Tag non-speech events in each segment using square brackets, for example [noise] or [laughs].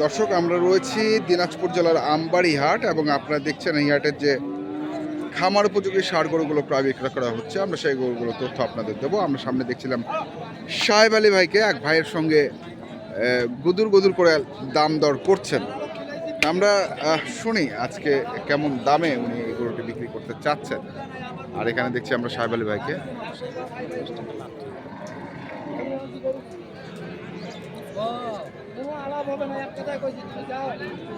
দর্শক, আমরা রয়েছি দিনাজপুর জেলার আমবাড়ি হাট এবং আপনারা দেখছেন এই হাটের যে খামার উপযোগী সার গরুগুলো প্রায় বিক্রয় করা হচ্ছে। আমরা সেই গরুগুলো তথ্য আপনাদের দেবো। আমরা সামনে দেখছিলাম সাহেব আলী ভাইকে এক ভাইয়ের সঙ্গে গুদুর গুদুর করে দাম দর করছেন। আমরা শুনি আজকে কেমন দামে উনি এই গরুটি বিক্রি করতে চাচ্ছেন। আর এখানে দেখছি আমরা সাহেব আলী ভাইকে। লাভ হবে না এক কথায় কইছি তুমি যাও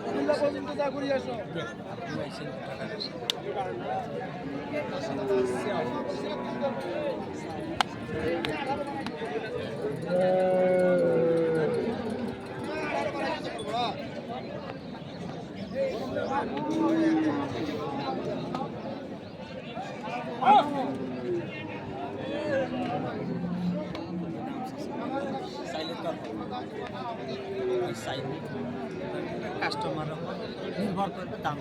কুমিল্লা পর্যন্ত যা ঘুরে আসো কাস্টমার নির্ভর করবে দাম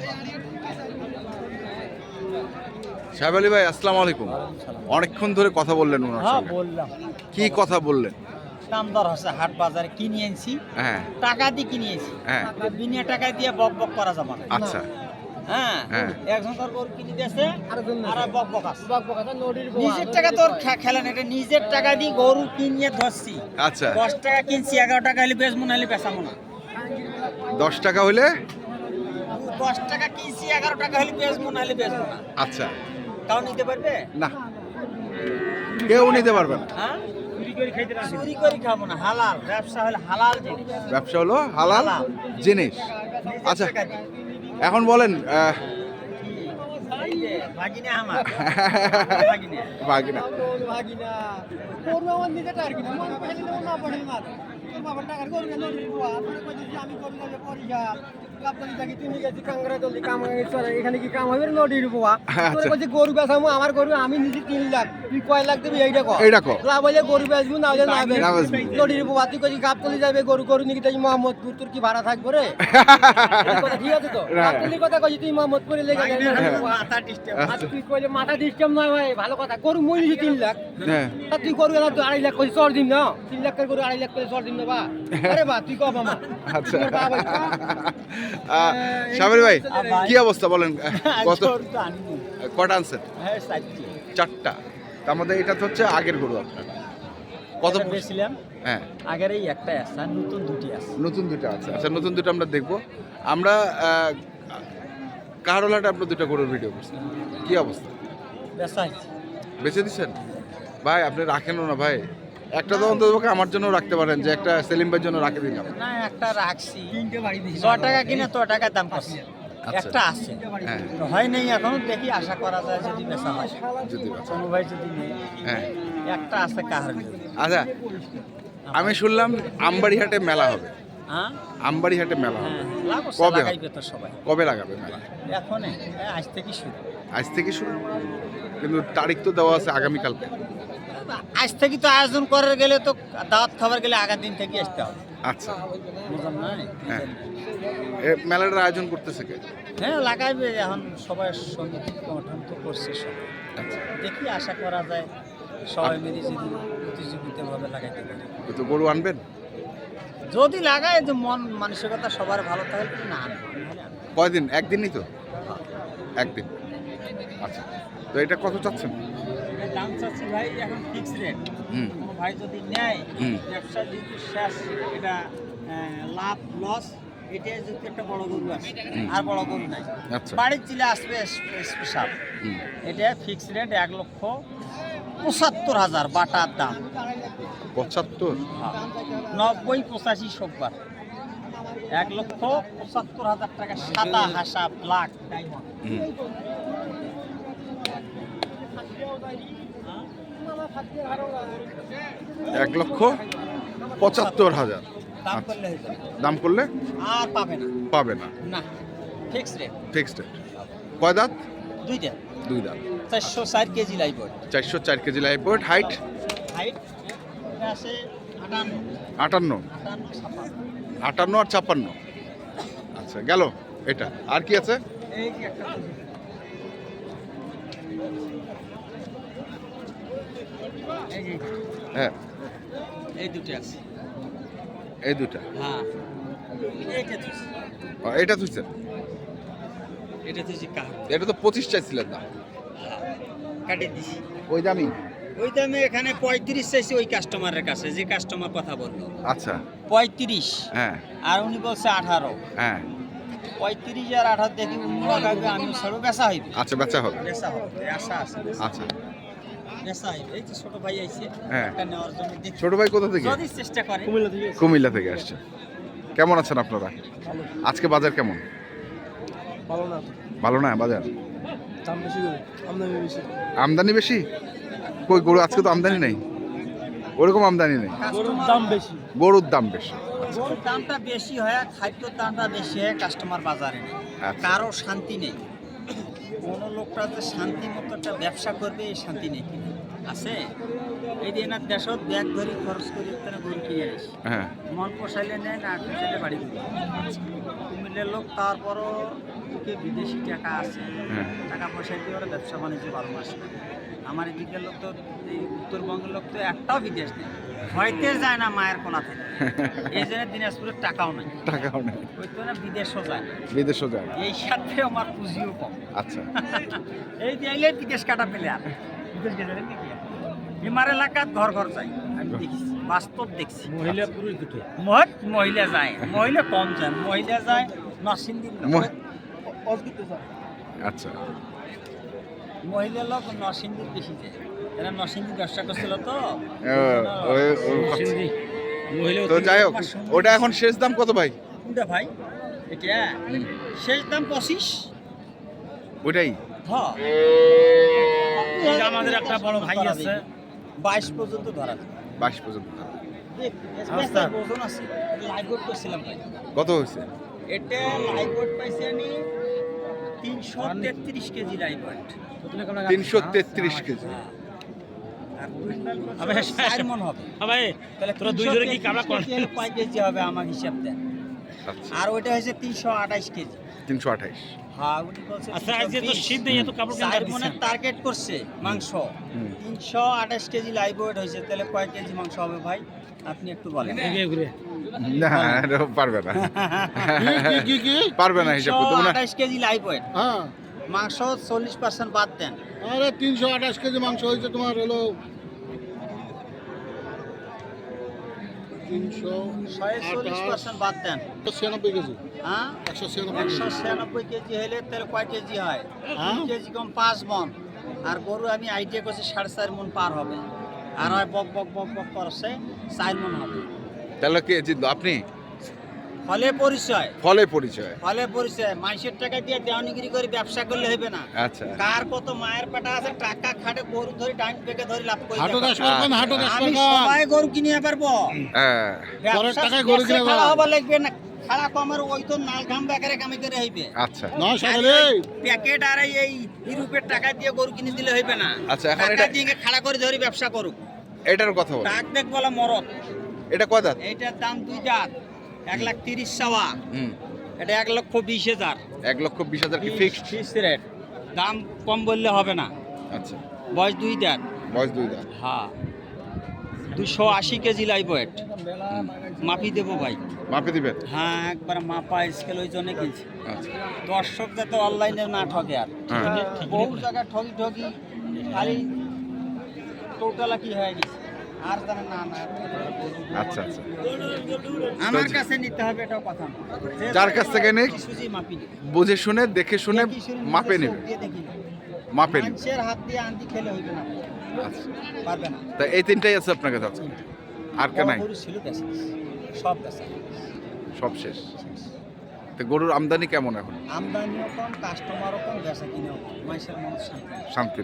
সাহেব আলী ভাই আসসালামু আলাইকুম। অনেকক্ষণ ধরে কথা বললেন ওনার হ্যাঁ সঙ্গে। বললাম। কি কথা বললেন? দাম দর হচ্ছে হাট বাজারে কিনে হ্যাঁ। টাকা দিয়ে কিনে হ্যাঁ। বিনা টাকা দিয়ে বক বক করা যাবে না। আচ্ছা। হ্যাঁ। একজন তোর গরু কিনে দিয়েছে আর বক বক আছে। নিজের টাকা তোর খে- এটা নিজের টাকা দিয়ে গরু কিনে ধরছি। আচ্ছা। দশ টাকা কিনছি এগারো টাকা হলে বেচবো না হলে বেচাবো না। দশ টাকা হলে দশ টাকা কিনছি এগারো টাকা হলে বেচবো না হলে বেচবো না। আচ্ছা। তাও নিতে পারবে? না। কেউ নিতে পারবে না। হ্যাঁ? চুরি করে খাব না হালাল। ব্যবসা হলে হালাল জিনিস। ব্যবসা হলো হালাল। জিনিস। আচ্ছা এখন বলেন ভাগিনা এখানে কি কাম হবে নদী দিব তোর। কইছি গরু বেচামু আমার গরু আমি নিজে তিন লাখ তুই কয় লাখ দিবি এইটা কর এইটা কর। লাভ হইলে গরু বেচবো না হলে না তুই কইছি গাবতলি যাবে গরু গরু নিকি তাই মোহাম্মদপুর তোর কি ভাড়া থাকবে রে কথা ঠিক আছে তো না। কথা কইছি তুই মোহাম্মদপুরে লেগে যাবি মাথা ডিস্টার্ব আর তুই কইলে মাথা ডিস্টার্ব ভাই ভালো কথা গরু মই নিজে তিন লাখ হ্যাঁ তুই গরু এলা আড়াই লাখ করে চর দিন না তিন লাখ করে গরু আড়াই লাখ করে চর দিন না আচ্ছা। আহ, ভাই কি অবস্থা বলেন? কত? কটা আনছেন? হ্যাঁ চারটা। তার মধ্যে এটা তো হচ্ছে আগের গরু আপনার। কত বেছিলাম। হ্যাঁ। আগের এই একটাই আছে আর নতুন দুটি আছে। নতুন দুটো আছে। আচ্ছা নতুন দুটো আমরা দেখব। আমরা কারোলাটা আপনার দুটো গরুর ভিডিও করছি। কি অবস্থা? বেচা বেঁচে দিচ্ছেন? ভাই আপনি রাখেনও না ভাই। একটা তো অন্তত আমার জন্য রাখতে পারেন যে একটা সেলিম ভাইয়ের জন্য রাখে দিলাম না একটা রাখছি। তিনটে বাড়ি দিয়েছি। ছ টাকা কিনে ছ টাকা দাম করছি। আচ্ছা। একটা আছে। হ্যাঁ। তো হয় নাই এখন দেখি আশা করা যায় যদি বেচা হয়। যদি বাঁচে। কোনো ভাই যদি নেই হ্যাঁ। একটা আছে কাহার আচ্ছা আমি শুনলাম আমবাড়িহাটে মেলা হবে। হ্যাঁ? আমবাড়িহাটে মেলা হবে। হ্যাঁ কবে লাগাইবে তো সবাই। কবে লাগাবে মেলা? এখন আজ থেকে শুরু। আজ থেকে শুরু? কিন্তু তারিখ তো দেওয়া আছে আগামীকালকে। আজ থেকে তো আয়োজন করার গেলে তো দাওয়াত খাবার গেলে আগের দিন থেকে আসতে হবে। আচ্ছা। হ্যাঁ। মেলাটার আয়োজন করতেছে কে? হ্যাঁ লাগাইবে। এখন সবাই সমিতি গঠন তো করছে সবাই। আচ্ছা। দেখি আশা করা যায় সবাই মিলে যদি প্রতিযোগিতাভাবে লাগাইতে পারে। তো গরু আনবেন? যদি লাগায় যে মন মানসিকতা সবার ভালো থাকে না। কয়দিন? একদিন তো? একদিন। আচ্ছা। তো এটা কত চাচ্ছেন? দাম চাচ্ছি ভাই এখন ফিক্স রেট কোনো ভাই যদি নেয় ব্যবসা যেহেতু শেষ এটা লাভ লস এটা যদি একটা বড় গরু আছে। আর বড় গরু নাই। আচ্ছা। বাড়ির চিলে আসবে স্পেশাল এটা ফিক্স রেট এক লক্ষ পঁচাত্তর হাজার বাটার দাম। পঁচাত্তর? নব্বই পঁচাশি সববার এক লক্ষ পঁচাত্তর হাজার টাকা সাদা হাসা ব্ল্যাক ডায়মন্ড এক লক্ষ পঁচাত্তর হাজার। দাম আচ্ছা। করলে দাম করলে? আর পাবে না। পাবে না। না ফিক্স রেট ফিক্সড কয় দাঁত? দুইটা দুই দাঁত। চারশো ষাট কেজি লাইব চারশো চার KG life weight height height আছে আটান্ন। আটান্ন আর ছাপ্পান্ন। আচ্ছা গেল। এটা। আর কি আছে? এই একটা। হ্যাঁ। এই দুটো আছে। এই দুটা? হ্যাঁ। এটা তুইছেন এটা থুইছি কাহ এটা তো পঁচিশ চাইছিলেন না। কাটে দিছি ওই দামি? ওই দামে এখানে পঁয়ত্রিশ চাইছি ওই কাস্টমারের কাছে যে কাস্টমার কথা বলল। আচ্ছা। পঁয়ত্রিশ। হ্যাঁ। আর উনি বলছে আঠারো। হ্যাঁ। পঁয়ত্রিশ আর আঠারো দেখি অন্য লাগবে আমি সরো বেচা হইবে। আচ্ছা বেচা হবে। বেচা হবে আশা আছে আচ্ছা। হ্যাঁ। ছোট ভাই কোথা থেকে? চেষ্টা করে। কুমিল্লা থেকে আসছে। কেমন আছেন আপনারা? আজকে বাজার কেমন? ভালো না ভালো না বাজার? দাম বেশি করে। আমদানি বেশি। আমদানি কই গরু আজকে তো আমদানি নেই? ওরকম আমদানি নেই? গরুর দাম বেশি। গরুর দাম বেশি। গরুর দামটা বেশি হয় খাদ্যর দামটা বেশি হয় কাস্টমার বাজারে। নেই আচ্ছা। কারও শান্তি নেই। কোনো লোকটা যে শান্তি মতো একটা ব্যবসা করবে এই শান্তি নেই। আছে? এই যে এনার দেশত ব্যাগ ধরে খরচ করে তারা গরু কিনে আসি হ্যাঁ। মন পোষাইলে নেয় না পোষাইলে বাড়ি দিবে কুমিল্লার লোক তারপরও ওকে বিদেশি টাকা আছে হ্যাঁ। টাকা পয়সা দিয়ে ওরা ব্যবসা বাণিজ্য ভালো মাস আমার এদিকের লোক তো এই উত্তরবঙ্গের লোক তো একটাও বিদেশ নেই। হয়তো যায় না মায়ের কোনা থেকে। [laughs] এই জন্য দিনাজপুরের টাকাও নাই। টাকাও নেই। ওই তো না বিদেশও যায়। বিদেশও যায় এই সাথে আমার পুঁজিও কম। আচ্ছা। [laughs] এই দিলে বিদেশ কাটা পেলে আর বিদেশ নাকি এলাকাত ঘর ঘর যাই আমি দেখছি বাস্তব দেখছি। মহিলা পুরুষ দুটো। মত মহিলা যায় মহিলা কম যায় মহিলা যায় স্যার আচ্ছা। মহিলা লোক নরসিংদীর বেশি যায়। এরা নরসিংদীর ব্যবসা করছিল তো। তো যাই হোক ওটা এখন শেষ দাম কত ভাই? কোনটা ভাই? এটা শেষ দাম পঁচিশ। ওটাই। হ্যাঁ আমাদের একটা বড় ভাই আছে। বাইশ পর্যন্ত ধরা বাইশ পর্যন্ত দেখ, আচ্ছা। এসবেস্টার ওজন আছে। লাইভ বোর্ড করছিলাম ভাই। কত হয়েছে? এটা লাইভ বোর্ড পাইছি আমি তিনশো তেত্রিশ কেজি লাইভ তিনশো তেত্রিশ কেজি। আর মন? 333 কেজি হবে আমার হিসাব দেন। আচ্ছা। আর ওইটা হয়েছে তিনশো আঠাইশ কেজি। তিনশো আঠাইশ হ্যাঁ উনি বলছে আচ্ছা আজকে তো শীত নেই এত কাপড় কেন চার দিচ্ছেন? টার্গেট করছে মাংস। তিনশো আঠাশ কেজি লাইভ ওয়েট হয়েছে তাহলে কয় কেজি মাংস হবে ভাই? আপনি একটু বলেন। না এটা পারবে না। পারবে না হিসাব করতে মানে আঠাশ কেজি লাইভ ওয়েট হ্যাঁ। মাংস চল্লিশ পার্সেন্ট বাদ দেন। আরে তিনশো আঠাশ কেজি মাংস হয়েছে তোমার হলো তিনশো ছয় চল্লিশ পার্সেন্ট বাদ দেন। ছিয়ানব্বই কেজি। হ্যাঁ? একশো ছিয়ানব্বই একশো কেজি ছিয়ানব্বই কেজি হলে তাহলে কয় কেজি হয়? হ্যাঁ? কেজি কম পাঁচ মন। আর গরু আমি আইডিয়া করছি সাড়ে চার মন পার হবে। আর হয় বক বক বক বক করছে চার মন হবে। তাহলে কেজি আপনি? ফলে পরিচয়। ফলে পরিচয়। ফলে পরিচয়। মাইসের টাকা দিয়ে দেওয়ানিগিরি করে ব্যবসা করলে হবে না। আচ্ছা। কার কত মায়ের পেটা আছে টাকা খাটে গরু ধরে ডাইন পেকে ধরে লাভ করে হাটো দাস দেখাও। করবেন হাটো দাস আমি করবেন সবাই গরু কিনে পারব হ্যাঁ। পরের টাকায় গরু কিনে পাবো। হবার লাগবে না। খাড়া কমের ওই তো নাল ঘাম বেকারে কামে করে হইবে। আচ্ছা। নয় সকালে প্যাকেট আর এই- এই ইউরোপের টাকা দিয়ে গরু কিনে দিলে হইবে না। আচ্ছা, এখন এটা- দিয়ে খাড়া করে ধরে ব্যবসা করুক। এটার কথা বল। টাক দেখ বলা মরদ এটা কয় দাঁত? এইটার দাম দুই জাত এক লাখ তিরিশ সাওয়া এটা এক লক্ষ বিশ হাজার। এক লক্ষ বিশ হাজার কি ফিক্সড ফিক্সড রেট দাম কম বললে হবে না। আচ্ছা। বয়স দুই দাঁত বয়স দুই দাঁত হ্যাঁ। দুশো আশি কেজি লাইভ ওয়েট মাপি দেবো ভাই। মাপে দিবেন হ্যাঁ একবার মাপা স্কেল ওই জন্য কিনছি। আচ্ছা। দর্শক যাতে অনলাইনে না ঠকে আর। হ্যাঁ। বহু জায়গায় ঠকি ঠকি খালি টোটালা কি হয়ে গেছে? আচ্ছা আচ্ছা। আমার কাছে নিতে হবে এটাও কথা যার কাছ থেকে নিবে বুঝে শুনে দেখে শুনে মাপে নেবে। মাপে নেবে। হাত দিয়ে আনতি খেলে হইবে না। আচ্ছা। পারবে না। তা এই তিনটাই আছে আপনার কাছে আজকে? আর কে নাই? সব সব শেষ। তো গরুর আমদানি কেমন এখন? আমদানিও কম কাস্টমারও কম বেচা কিনেও কম মানুষের মন শান্তি। শান্তি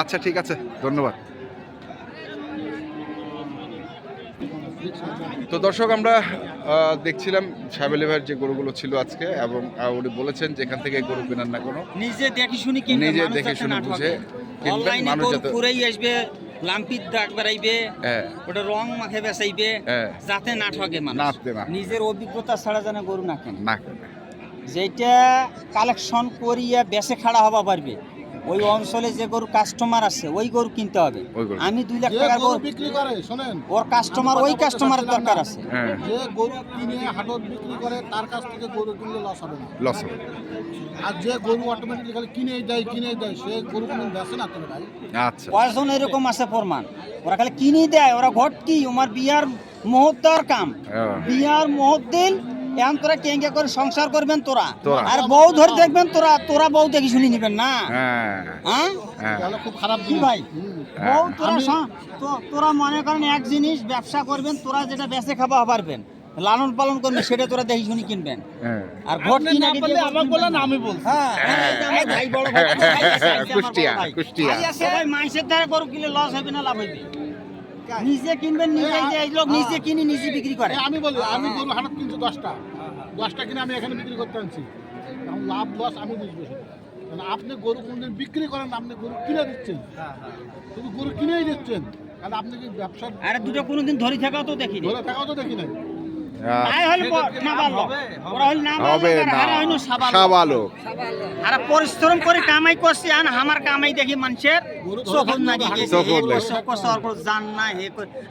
আচ্ছা ঠিক আছে। ধন্যবাদ। তো দর্শক আমরা দেখছিলাম সাহেব ভাইয়ের যে গরুগুলো ছিল আজকে এবং উনি বলেছেন যে এখান থেকে গরু কেনার না কোনো নিজে দেখে শুনি কিনবে নিজে দেখে শুনে বুঝে কিনবেন, মানুষ যাতে- পুরেই আসবে লাম্পির দাগ বেড়াইবে হ্যাঁ। ওটা রং মাখে বেচাইবে হ্যাঁ। যাতে না ঠকে মানুষ। নিজের অভিজ্ঞতা ছাড়া যেন গরু না কেনে। না যেটা কালেকশন করিয়া বেচে খাড়া হবা পারবে ওই অঞ্চলে যে গরু কাস্টমার আছে ওই গরু কিনতে হবে। আমি দুই লাখ যে টাকার গরু বিক্রি করে শোনেন। ওর কাস্টমার ওই কাস্টমারের দরকার আছে। হ্যাঁ। যে গরু কিনে হাটত বিক্রি করে তার কাছ থেকে গরু কিনলে লস হবে না। লস আর যে গরু অটোমেটিক্যালি খালি কিনেই দেয় কিনেই দেয় সে গরু কোনো বেছে না তুমি ভাই? আচ্ছা। কয়জন এরকম আছে প্রমাণ। ওরা খালি কিনি দেয় ওরা ঘট কি আমার বিয়ার মুহূর্তের কাম। হ্যাঁ। বিয়ার মুহূর্ত দিন এখন তোরা কেঙ্গে করে সংসার করবেন তোরা। আর বউ ধরে দেখবেন তোরা তোরা বউ দেখি শুনি নিবেন না? হ্যাঁ। হ্যাঁ? হ্যাঁ। খুব খারাপ কি ভাই? বউ তোরা তোরা মনে করেন এক জিনিস ব্যবসা করবেন তোরা যেটা বেঁচে খাওয়া পারবেন। লালন পালন করবেন সেটা তোরা দেখি শুনি কিনবেন। হ্যাঁ। আর ভোট কিনা না পারলে আমাকে বলেন, আমি বলছি। হ্যাঁ আমার ভাই বড় ভাই, কুষ্টিয়া, কুষ্টিয়া। ভাই মাইসের দ্বারা গরু কিনলে লস হবে না লাভ হবে। নিজে কিনবেন নিজে এই লোক নিজে কিনে নিজে বিক্রি করে। আমি বলি আমি গরু হাটত কিনছি দশটা। দশটা কিনে আমি এখানে বিক্রি করতে আনছি। এখন লাভ লস আমি বুঝব কারণ আপনি গরু কোনদিন বিক্রি করেন আপনি গরু কিনে দিচ্ছেন। শুধু গরু কিনেই দিচ্ছেন। কারণ আপনি কি ব্যবসা আরে দুটো কোনোদিন ধরে থাকাও তো দেখি ধরে থাকাও তো দেখি নাই। হবে না সাবালো সাবালো আর পরিশ্রম করে কামাই করছে আর আমার কামাই দেখি মানুষের গরু ধরে চোখ থাকলে না তো হাঁটু গেছে চোখত এই লাগে। করছে, ও করছে, ওর করছে, জান না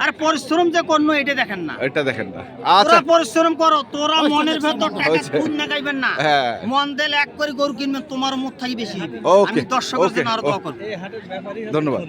আর পরিশ্রম যে করনো এটা দেখেন না। এটা দেখেন না। তোরা আচ্ছা পরিশ্রম করো তোরা মনের ভেতর টাকা খুন না গাইবেন না। হ্যাঁ। মন দিলে এক করে গরু কিনবেন তোমার মুখ থাকি বেশি। হবে Okay, আমি দর্শকের জন্য আরও দোয়া okay. ধন্যবাদ।